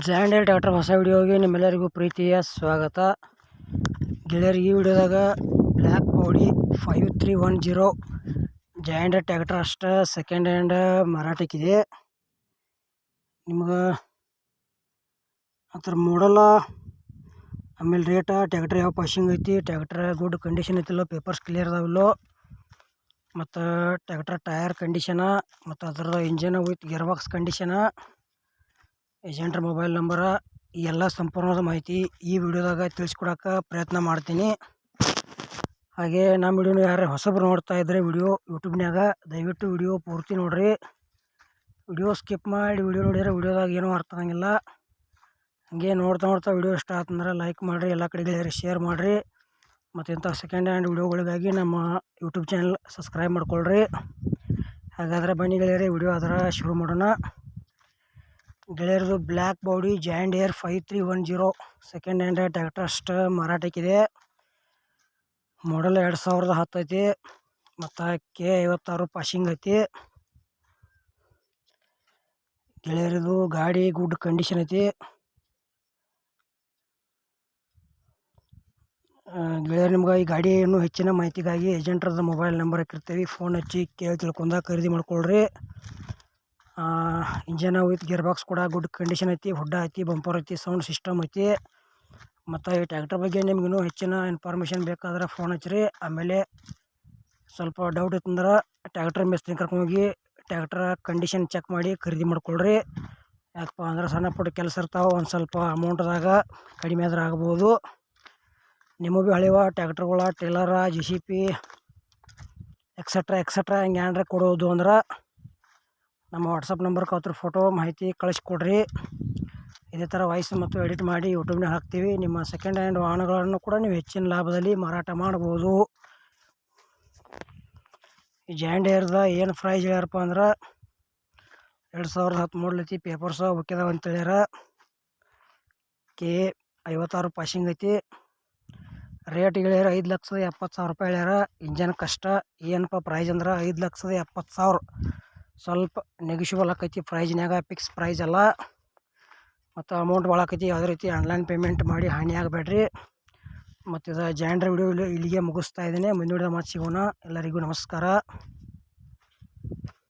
ಜಾಂಡೇಲ್ tractor ಹೊಸ ವಿಡಿಯೋಗೆ ನಿಮ್ಮೆಲ್ಲರಿಗೂ ಪ್ರೀತಿಯ ಸ್ವಾಗತ. ಗೆಳೆಯರು ಈ ವಿಡಿಯೋದಾಗ black body five three one zero John Deere tractor ಅಷ್ಟ ಸೆಕೆಂಡ್ ಹ್ಯಾಂಡ್ ಮಾರಾಟಕ್ಕಿದೆ. ನಿಮ್ಗೆ ಅದ್ರ ಮಾಡಲ್ಲ ಆಮೇಲೆ ರೇಟ ಟ್ಯಾಕ್ಟ್ರ್ ಯಾವ ಪಾಶಿಂಗ್ ಐತಿ ಟ್ಯಾಕ್ಟ್ರ್ ಗುಡ್ ಕಂಡೀಷನ್ ಐತಿಲ್ಲೋ ಪೇಪರ್ಸ್ ಕ್ಲಿಯರ್ ಅದಾವಿಲ್ಲೋ ಮತ್ತು ಟ್ಯಾಕ್ಟ್ರ್ ಟಯರ್ ಕಂಡೀಷನ ಮತ್ತು ಅದರ engine with gear box condition ಏಜೆಂಟ್ರ mobile number, ಎಲ್ಲ ಸಂಪೂರ್ಣವಾದ ಮಾಹಿತಿ ಈ ವಿಡಿಯೋದಾಗ ತಿಳಿಸ್ಕೊಡಕ್ಕೆ ಪ್ರಯತ್ನ ಮಾಡ್ತೀನಿ. ಹಾಗೆ ನಮ್ಮ ವಿಡಿಯೋನ ಯಾರು ಹೊಸಬ್ರು ನೋಡ್ತಾ ಇದ್ದರೆ ವಿಡಿಯೋ ಯೂಟ್ಯೂಬ್ನಾಗ ದಯವಿಟ್ಟು ವಿಡಿಯೋ ಪೂರ್ತಿ ನೋಡಿರಿ. ವಿಡಿಯೋ ಸ್ಕಿಪ್ ಮಾಡಿ ವಿಡಿಯೋ ನೋಡಿದರೆ ವಿಡಿಯೋದಾಗ ಏನೂ ಅರ್ಥ ಆಗಂಗಿಲ್ಲ. ಹಾಗೆ ನೋಡ್ತಾ ನೋಡ್ತಾ ವಿಡಿಯೋ ಇಷ್ಟ ಆತಂದ್ರೆ ಲೈಕ್ ಮಾಡಿರಿ, ಎಲ್ಲ ಕಡೆಗಳಿಗೆ ಶೇರ್ ಮಾಡಿರಿ. ಮತ್ತು ಇಂಥ ಸೆಕೆಂಡ್ ಹ್ಯಾಂಡ್ ವಿಡಿಯೋಗಳಿಗಾಗಿ ನಮ್ಮ ಯೂಟ್ಯೂಬ್ ಚಾನಲ್ ಸಬ್ಸ್ಕ್ರೈಬ್ ಮಾಡ್ಕೊಳ್ರಿ. ಹಾಗಾದರೆ ಬನ್ನಿ ವಿಡಿಯೋ ಅದರ ಶುರು ಮಾಡೋಣ. ಗೆಳೆಯರದು black body John Deere five three one zero second hand tractor ಅಷ್ಟು ಮಾರಾಟಕ್ಕಿದೆ ಮಾಡಲ್ ಎರಡು ಸಾವಿರದ ಹತ್ತು ಐತಿ. ಮತ್ತು ಕೆ ಐವತ್ತಾರು ಪಾಸಿಂಗ್ ಐತಿ. ಗೆಳೆಯರದು ಗಾಡಿ ಗುಡ್ ಕಂಡೀಷನ್ ಐತಿ. ಗೆಳೆಯರು, ನಿಮ್ಗೆ ಈ ಗಾಡಿ ಇನ್ನೂ ಹೆಚ್ಚಿನ ಮಾಹಿತಿಗಾಗಿ ಏಜೆಂಟ್ರದ ಮೊಬೈಲ್ ನಂಬರ್ ಹಾಕಿರ್ತೀವಿ. ಫೋನ್ ಹಚ್ಚಿ ಕೇಳಿ ತಿಳ್ಕೊಂಡ ಖರೀದಿ ಮಾಡ್ಕೊಳ್ರಿ. ಇಂಜನ್ ವಿತ್ ಗೇರ್ ಬಾಕ್ಸ್ ಕೂಡ ಗುಡ್ ಕಂಡೀಷನ್ ಐತಿ, ಹುಡ್ಡ ಐತಿ ಬಂಪರ್ ಐತಿ ಸೌಂಡ್ ಸಿಸ್ಟಮ್ ಐತಿ. ಮತ್ತು ಈ ಟ್ಯಾಕ್ಟರ್ ಬಗ್ಗೆ ನಿಮ್ಗೆ ಇನ್ನೂ ಹೆಚ್ಚಿನ ಇನ್ಫಾರ್ಮೇಷನ್ ಬೇಕಾದ್ರೆ ಫೋನ್ ಹಚ್ಚಿರಿ. ಆಮೇಲೆ ಸ್ವಲ್ಪ ಡೌಟ್ ಇತ್ತಂದ್ರೆ ಟ್ಯಾಕ್ಟ್ರ್ ಕರ್ಕೊಂಡು ಹೋಗಿ ಟ್ಯಾಕ್ಟ್ರ ಕಂಡೀಷನ್ ಚೆಕ್ ಮಾಡಿ ಖರೀದಿ ಮಾಡ್ಕೊಳ್ರಿ. ಯಾಕಪ್ಪ ಅಂದ್ರೆ ಸಣ್ಣ ಪುಟ್ಟ ಕೆಲಸ ಇರ್ತಾವೆ, ಒಂದು ಸ್ವಲ್ಪ ಅಮೌಂಟ್ದಾಗ ಕಡಿಮೆ ಆದ್ರೆ ಆಗ್ಬೋದು. ನಿಮಗೂ ಭೀ ಹಳೆವ ಟ್ಯಾಕ್ಟ್ರುಗಳ ಟೇಲರ G C P etcetera etcetera ಹಿಂಗೆ ಏನಾರ ಕೊಡೋದು ಅಂದ್ರೆ ನಮ್ಮ ವಾಟ್ಸಪ್ ನಂಬರ್ ಅದ್ರ ಫೋಟೋ ಮಾಹಿತಿ ಕಳಿಸ್ಕೊಡ್ರಿ. ಇದೇ ಥರ ವಾಯ್ಸ್ ಮತ್ತು ಎಡಿಟ್ ಮಾಡಿ ಯೂಟ್ಯೂಬ್ನಾಗ ಹಾಕ್ತೀವಿ. ನಿಮ್ಮ ಸೆಕೆಂಡ್ ಹ್ಯಾಂಡ್ ವಾಹನಗಳನ್ನು ಕೂಡ ನೀವು ಹೆಚ್ಚಿನ ಲಾಭದಲ್ಲಿ ಮಾರಾಟ ಮಾಡ್ಬೋದು. ಈ ಜಾಂಡ್ ಏರ್ದ ಏನು ಪ್ರೈಸ್ ಹೇಳ್ಯಾರಪ್ಪ ಅಂದ್ರೆ ಎರಡು ಸಾವಿರದ ಹತ್ತು ಲತಿ ಪೇಪರ್ಸ ಅಂತ ಹೇಳ್ಯಾರ. ಕೆ ಐವತ್ತಾರು ಪಾಸಿಂಗ್ ಐತಿ. ರೇಟ್ ಹೇಳ್ಯಾರ ಐದು ಲಕ್ಷದ ಎಪ್ಪತ್ತು ಸಾವಿರ ರೂಪಾಯಿ ಹೇಳ್ಯಾರ. ಇಂಜನ್ ಕಷ್ಟ, ಏನಪ್ಪ ಪ್ರೈಸ್ ಅಂದ್ರೆ ಐದು ಲಕ್ಷದ ಎಪ್ಪತ್ತು ಸಾವಿರ. ಸ್ವಲ್ಪ ನೆಗಿಷಿಬಲ್ ಆಕೈತಿ ಪ್ರೈಸ್ನಾಗ ಫಿಕ್ಸ್ ಪ್ರೈಸ್ ಅಲ್ಲ ಮತ್ತು ಅಮೌಂಟ್ ಭಾಳ ಆಕೈತಿ ಯಾವುದೇ ರೀತಿ ಆನ್ಲೈನ್ ಪೇಮೆಂಟ್ ಮಾಡಿ ಹಾನಿ ಆಗಬೇಡ್ರಿ. ಮತ್ತು ಇದು ಜಾಂಡ್ರ ವಿಡಿಯೋ ಇಲ್ಲಿಗೆ ಮುಗಿಸ್ತಾ ಇದ್ದೀನಿ ಮುಂದಿನ ಮಾತು ಸಿಗೋಣ. ಎಲ್ಲರಿಗೂ ನಮಸ್ಕಾರ.